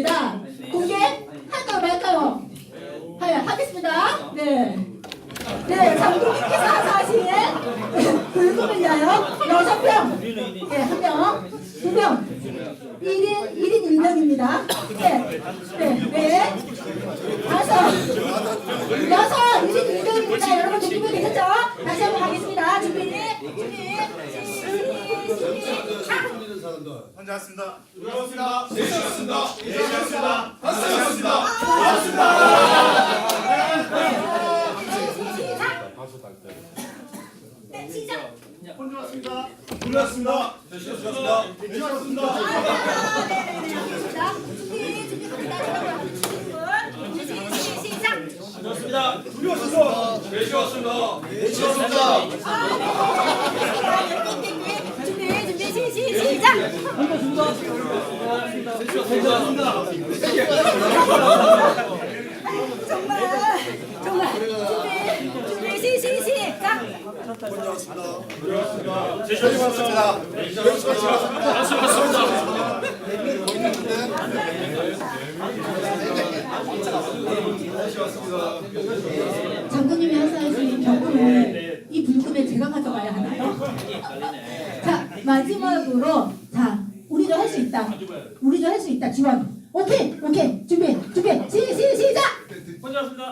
준비입니다. 공개 할까요 말까요? 하, 하겠습니다. 네. 네, 장군님께서 하신 붉음을 위하여 여섯 명, 네, 한 명, 두 명, 1인, 1인 1명입니다. 네, 네, 네, 다섯, 여섯, 1인 1명입니다. 여러분 준비 되셨죠? 다시 한번 가겠습니다. 준비, 준비, 시작! 혼자 왔습니다. 네, 시작! 혼자 왔습니다. 혼자 왔습니다. 됐습니다. 됐습니다. 자, 준비, 준비됩니다. 준비, 시작! 좋습니다. 둘이 왔습니다. 넷이 왔습니다. 넷이 왔습니다. 준비, 준비, 시, 시, 시작! 정말, 정말, 준비, 준비, 시, 시, 시작! 넷이 마지막으로 자 우리도 할 수 있다. 우리도 할 수 있다. 지원. 오케이 오케이 준비 준비 시, 시, 시작. 고생하셨습니다.